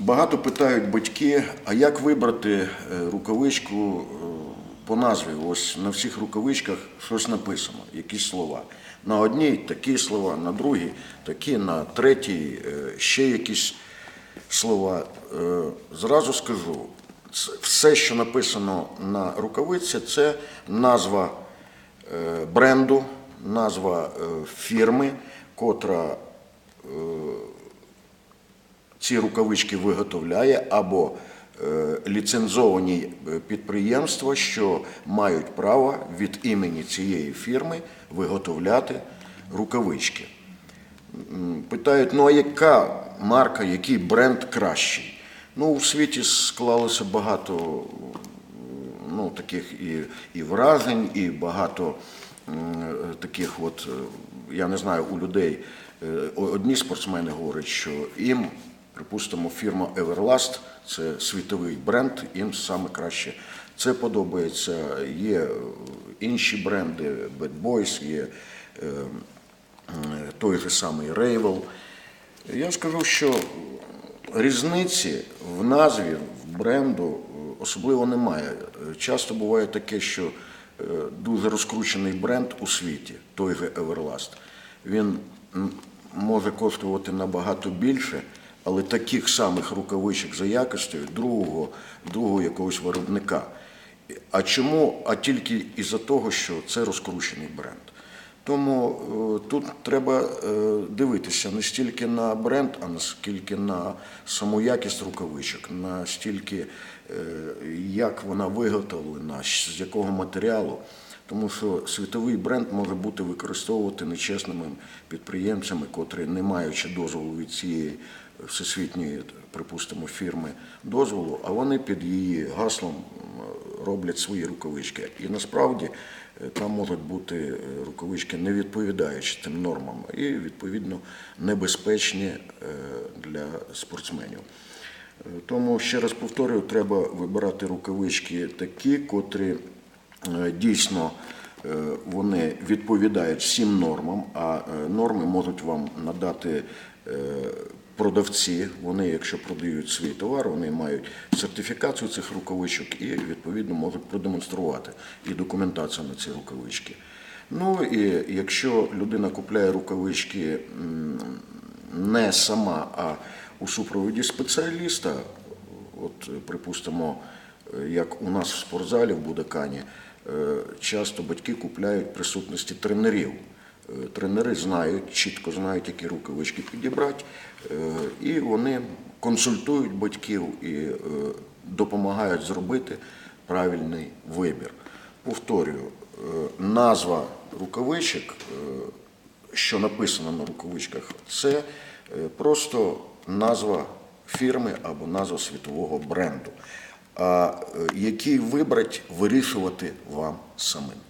Багато питають батьки, а як вибрати е, рукавичку е, по назві? Ось на всіх рукавичках щось написано, якісь слова. На одній такі слова, на другій такі, на третій е, ще якісь слова. Зразу скажу, все, що написано на рукавиці, це назва бренду, назва фірми, котра ці рукавички виготовляє або е, ліцензовані е, підприємства, що мають право від імені цієї фірми виготовляти рукавички. Питають, ну а яка марка, який бренд кращий? Ну, у світі склалося багато ну, таких і, і вражень, і багато таких, от, е, я не знаю, у людей одні спортсмени говорять, що їм, припустимо, фірма Everlast, це світовий бренд, їм саме краще. Це подобається. Є е, інші бренди, Bad Boys, є е, той же самий Рейвел. Я скажу, що різниці в назві, в бренду е, особливо немає. Е, Часто буває таке, що е, дуже розкручений бренд у світі, той же Everlast, він може коштувати набагато більше, але таких самих рукавичок за якостю другого, другого якогось виробника. А чому? А тільки із-за того, що це розкручений бренд. Тому е, тут треба е, дивитися не стільки на бренд, а наскільки на саму якість рукавичок, настільки е, як вона виготовлена, з якого матеріалу. Тому що світовий бренд може бути використовувати нечесними підприємцями, котрі, не маючи дозволу від цієї всесвітньої, припустимо, фірми дозволу, а вони під її гаслом роблять свої рукавички. І насправді е, там можуть бути е, рукавички, не відповідаючи тим нормам, і відповідно небезпечні е, для спортсменів. Тому ще раз повторюю, треба вибирати рукавички такі, котрі дійсно е, вони відповідають всім нормам, а е, норми можуть вам надати е, продавці. Вони, якщо продають свій товар, вони мають сертифікацію цих рукавичок і відповідно можуть продемонструвати і документацію на ці рукавички. Ну і якщо людина купляє рукавички не сама, а у супроводі спеціаліста, от е, припустимо, е, як у нас в спортзалі в Будакані, е, часто батьки купляють присутності тренерів. Е, Тренери знають, чітко знають, які рукавички підібрати, е, і вони консультують батьків і е, допомагають зробити правильний вибір. Повторюю, е, назва рукавичок, е, що написано на рукавичках, це е, просто назва фірми або назва світового бренду. А е, який вибрати, вирішувати вам самим.